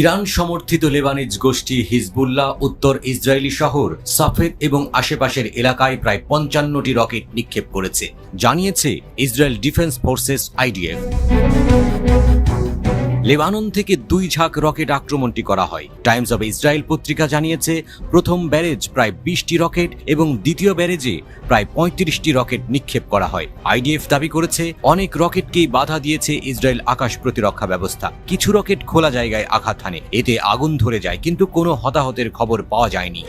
Iran সমর্থিত Lebanese গোষ্ঠী Hezbollah উত্তর ইসরায়েলি শহর সাফেদ এবং আশেপাশের এলাকায় প্রায় পঞ্চান্নটি রকেট নিক্ষেপ করেছে, জানিয়েছে Israel defence forces IDF. Lebanon থেকে দুই ঝাঁক রকেট আক্রমণটি করা হয়। টাইমস অব ইসরায়েল পত্রিকা জানিয়েছে, প্রথম ব্যারেজ প্রায় বিশটি রকেট এবং দ্বিতীয় ব্যারেজে প্রায় পঁয়ত্রিশটি রকেট নিক্ষেপ করা হয়। আইডিএফ দাবি করেছে, অনেক রকেটকেই বাধা দিয়েছে ইসরায়েল আকাশ প্রতিরক্ষা ব্যবস্থা। কিছু রকেট খোলা জায়গায় আঘাত হানে, এতে আগুন ধরে যায়, কিন্তু কোনো হতাহতের খবর পাওয়া যায়নি।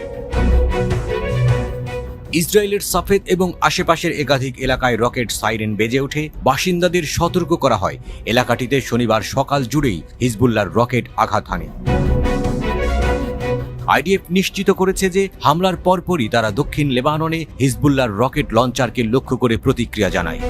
ইসরায়েলের সাফেদ এবং আশেপাশের একাধিক এলাকায় রকেট সাইরেন বেজে ওঠে, বাসিন্দাদের সতর্ক করা হয়। এলাকাটিতে শনিবার সকাল জুড়েই হিজবুল্লার রকেট আঘাত হানে। আইডিএফ নিশ্চিত করেছে যে হামলার পরপরই তারা দক্ষিণ লেবাননে হিজবুল্লার রকেট লঞ্চারকে লক্ষ্য করে প্রতিক্রিয়া জানায়।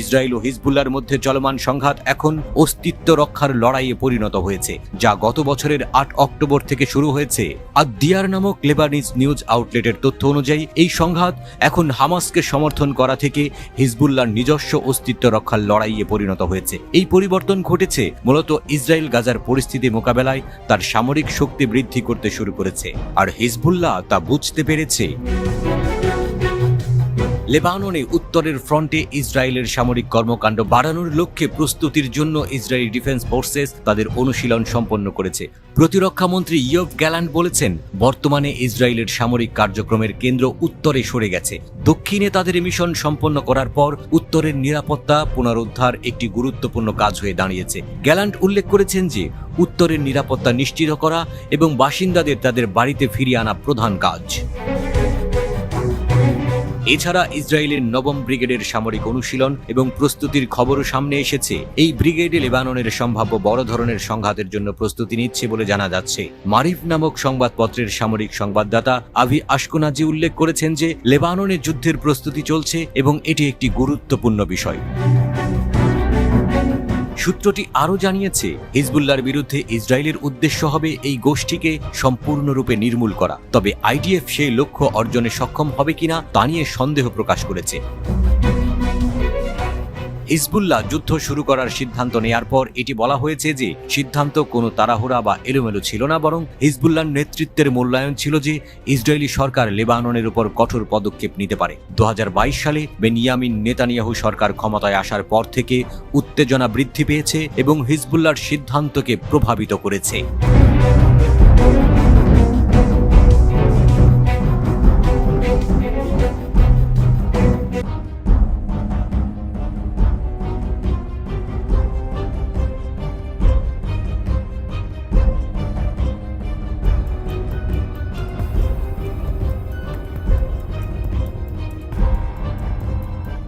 ইসরায়েল ও হিজবুল্লার মধ্যে চলমান সংঘাত এখন অস্তিত্ব রক্ষার লড়াইয়ে পরিণত হয়েছে, যা গত বছরের আট অক্টোবর থেকে শুরু হয়েছে। আর দিয়ার নামক লেবানিজ নিউজ আউটলেটের তথ্য অনুযায়ী, এই সংঘাত এখন হামাসকে সমর্থন করা থেকে হিজবুল্লার নিজস্ব অস্তিত্ব রক্ষার লড়াইয়ে পরিণত হয়েছে। এই পরিবর্তন ঘটেছে মূলত ইসরায়েল গাজার পরিস্থিতি মোকাবেলায় তার সামরিক শক্তি বৃদ্ধি করতে শুরু করেছে, আর হিজবুল্লাহ তা বুঝতে পেরেছে। লেবাননে উত্তরের ফ্রন্টে ইসরায়েলের সামরিক কর্মকাণ্ড বাড়ানোর লক্ষ্যে প্রস্তুতির জন্য ইসরায়েলি ডিফেন্স ফোর্সেস তাদের অনুশীলন সম্পন্ন করেছে। প্রতিরক্ষা মন্ত্রী ইয়ব গ্যালান্ড বলেছেন, বর্তমানে ইসরায়েলের সামরিক কার্যক্রমের কেন্দ্র উত্তরে সরে গেছে। দক্ষিণে তাদের মিশন সম্পন্ন করার পর উত্তরের নিরাপত্তা পুনরুদ্ধার একটি গুরুত্বপূর্ণ কাজ হয়ে দাঁড়িয়েছে। গ্যালান্ড উল্লেখ করেছেন যে, উত্তরের নিরাপত্তা নিশ্চিত করা এবং বাসিন্দাদের তাদের বাড়িতে ফিরিয়ে আনা প্রধান কাজ। এছাড়া ইসরায়েলের নবম ব্রিগেডের সামরিক অনুশীলন এবং প্রস্তুতির খবরও সামনে এসেছে। এই ব্রিগেডে লেবাননের সম্ভাব্য বড় ধরনের সংঘাতের জন্য প্রস্তুতি নিচ্ছে বলে জানা যাচ্ছে। মারিফ নামক সংবাদপত্রের সামরিক সংবাদদাতা আভি আশকোনাজি উল্লেখ করেছেন যে লেবাননে যুদ্ধের প্রস্তুতি চলছে এবং এটি একটি গুরুত্বপূর্ণ বিষয়। সূত্রটি আরও জানিয়েছে হিজবুল্লার বিরুদ্ধে ইসরায়েলের উদ্দেশ্য হবে এই গোষ্ঠীকে সম্পূর্ণরূপে নির্মূল করা। তবে আইডিএফ সেই লক্ষ্য অর্জনে সক্ষম হবে কিনা তা নিয়ে সন্দেহ প্রকাশ করেছে। হিজবুল্লাহ যুদ্ধ শুরু করার সিদ্ধান্ত নেয়ার পর এটি বলা হয়েছে যে সিদ্ধান্ত কোনো তাড়াহুড়া বা এলোমেলো ছিল না, বরং হিজবুল্লাহর নেতৃত্বের মূল্যায়ন ছিল যে ইসরায়েলি সরকার লেবাননের উপর কঠোর পদক্ষেপ নিতে পারে। দু হাজার বাইশ সালে বেনিয়ামিন নেতানিয়াহু সরকার ক্ষমতায় আসার পর থেকে উত্তেজনা বৃদ্ধি পেয়েছে এবং হিজবুল্লাহর সিদ্ধান্তকে প্রভাবিত করেছে।